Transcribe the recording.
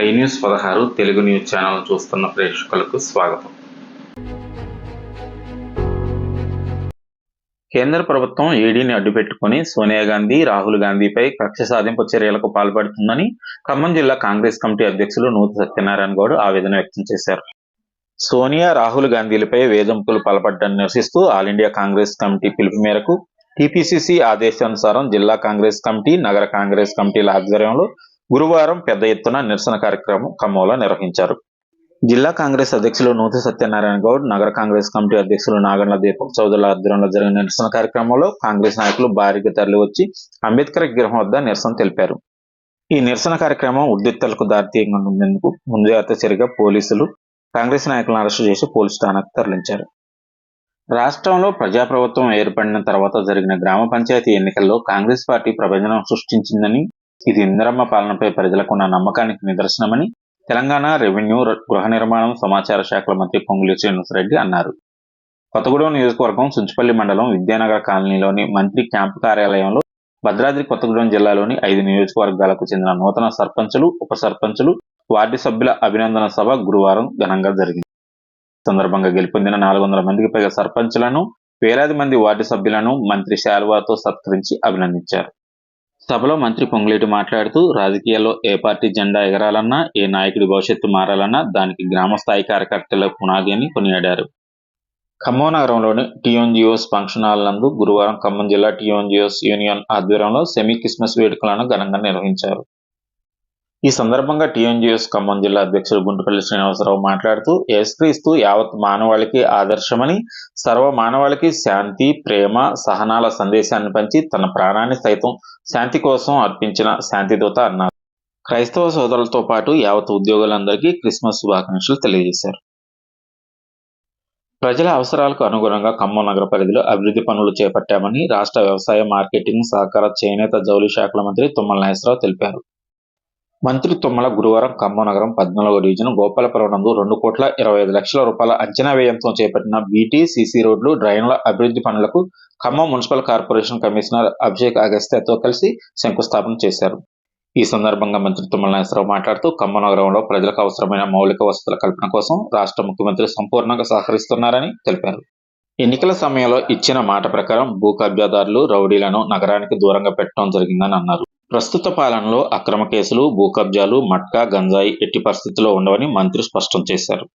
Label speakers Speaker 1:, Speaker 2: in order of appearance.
Speaker 1: I news పదహారు Telugu news channel చూస్తున్న ప్రేక్షకులకు స్వాగతం. కేంద్ర ప్రభుత్వం ఈడీని అడ్డుపెట్టుకుని సోనియా గాంధీ రాహుల్ గాంధీపై కక్ష సాధింపు చర్యలకు పాల్పడుతుందని ఖమ్మం జిల్లా కాంగ్రెస్ కమిటీ అధ్యక్షులు నూతి సత్యనారాయణ గౌడ్ ఆవేదన వ్యక్తం చేశారు. సోనియా రాహుల్ గాంధీలపై వేధింపులు పాల్పడ్డాన్ని నిరసిస్తూ ఆల్ ఇండియా కాంగ్రెస్ కమిటీ పిలుపు మేరకు టీపీసీసీ ఆదేశానుసారం జిల్లా కాంగ్రెస్ కమిటీ నగర కాంగ్రెస్ కమిటీల ఆధ్వర్యంలో గురువారం పెద్ద ఎత్తున నిరసన కార్యక్రమం ఖమ్మంలో నిర్వహించారు. జిల్లా కాంగ్రెస్ అధ్యక్షులు నూతి సత్యనారాయణ గౌడ్ నగర కాంగ్రెస్ కమిటీ అధ్యక్షులు నాగండ్ల దీపక్ చౌదరుల ఆధ్వర్యంలో జరిగిన నిరసన కార్యక్రమంలో కాంగ్రెస్ నాయకులు భారీగా తరలివచ్చి అంబేద్కర్ విగ్రహం వద్ద నిరసన తెలిపారు. ఈ నిరసన కార్యక్రమం ఉద్రిక్తలకు దారితీయనుందేందుకు ముందుజాగ్రత్త చర్యగా పోలీసులు కాంగ్రెస్ నాయకులను అరెస్టు చేసి పోలీసు ఠాణాకు తరలించారు. రాష్ట్రంలో ప్రజాప్రభుత్వం ఏర్పడిన తర్వాత జరిగిన గ్రామ పంచాయతీ ఎన్నికల్లో కాంగ్రెస్ పార్టీ ప్రభంజనం సృష్టించిందని ఇది ఇందిరమ్మ పాలనపై ప్రజలకున్న నమ్మకానికి నిదర్శనమని తెలంగాణ రెవెన్యూ గృహ నిర్మాణం సమాచార శాఖల మంత్రి పొంగులి శ్రీనివాసరెడ్డి అన్నారు. కొత్తగూడెం నియోజకవర్గం సుంచుపల్లి మండలం విద్యానగర్ కాలనీలోని మంత్రి క్యాంపు కార్యాలయంలో భద్రాద్రి కొత్తగూడెం జిల్లాలోని ఐదు నియోజకవర్గాలకు చెందిన నూతన సర్పంచులు ఉప సర్పంచులు వార్డు సభ్యుల అభినందన సభ గురువారం ఘనంగా జరిగింది. సందర్భంగా గెలుపొందిన నాలుగు వందల మందికి పైగా సర్పంచులను వేలాది మంది వార్డు సభ్యులను మంత్రి శాల్వాతో సత్కరించి అభినందించారు. సభలో మంత్రి పొంగులేటి మాట్లాడుతూ రాజకీయాల్లో ఏ పార్టీ జెండా ఎగరాలన్నా ఏ నాయకుడి భవిష్యత్తు మారాలన్నా దానికి గ్రామ స్థాయి కార్యకర్తల పునాది అని కొనియాడారు. ఖమ్మం నగరంలోని టీఎన్జిఓస్ ఫంక్షన్ హాల్ నందు గురువారం ఖమ్మం జిల్లా టీఎన్జిఓస్ యూనియన్ ఆధ్వర్యంలో సెమీ క్రిస్మస్ వేడుకలను ఘనంగా నిర్వహించారు. ఈ సందర్భంగా టీఎన్జీఎస్ ఖమ్మం జిల్లా అధ్యక్షుడు గుంటుపల్లి శ్రీనివాసరావు మాట్లాడుతూ యేసుక్రీస్తు యావత్ మానవాళికి ఆదర్శమని సర్వ మానవాళికి శాంతి ప్రేమ సహనాల సందేశాన్ని పంచి తన ప్రాణాన్ని సైతం శాంతి కోసం అర్పించిన శాంతిదూత అన్నారు. క్రైస్తవ సోదరులతో పాటు యావత్ ఉద్యోగులందరికీ క్రిస్మస్ శుభాకాంక్షలు తెలియజేశారు. ప్రజల అవసరాలకు అనుగుణంగా ఖమ్మం నగర పరిధిలో అభివృద్ధి పనులు చేపట్టామని రాష్ట్ర వ్యవసాయ మార్కెటింగ్ సహకార చేనేత జౌలి శాఖల మంత్రి తుమ్మల నాగేశ్వరరావు తెలిపారు. మంత్రి తుమ్మల గురువారం ఖమ్మం నగరం పద్నాలుగో డివిజన్ గోపాలపురం నందు రెండు కోట్ల ఇరవై ఐదు లక్షల రూపాయల అంచనా వ్యయంతో చేపట్టిన బీటీ సీసీ రోడ్లు డ్రైన్ల అభివృద్ధి పనులకు Khammam municipal corporation commissioner Abhishek అగస్త్యతో కలిసి శంకుస్థాపన చేశారు. ఈ సందర్భంగా మంత్రి తుమ్మల నాగేశ్వరరావు మాట్లాడుతూ ఖమ్మం నగరంలో ప్రజలకు అవసరమైన మౌలిక వసతుల కల్పన కోసం రాష్ట్ర ముఖ్యమంత్రి సంపూర్ణంగా సహకరిస్తున్నారని తెలిపారు. ఎన్నికల సమయంలో ఇచ్చిన మాట ప్రకారం భూ కబ్జాదారులు రౌడీలను నగరానికి దూరంగా పెట్టడం జరిగిందని అన్నారు. ప్రస్తుత పాలనలో అక్రమ కేసులు భూకబ్జాలు మట్కా గంజాయి ఎట్టి పరిస్థితుల్లో ఉండవని మంత్రి స్పష్టం చేశారు.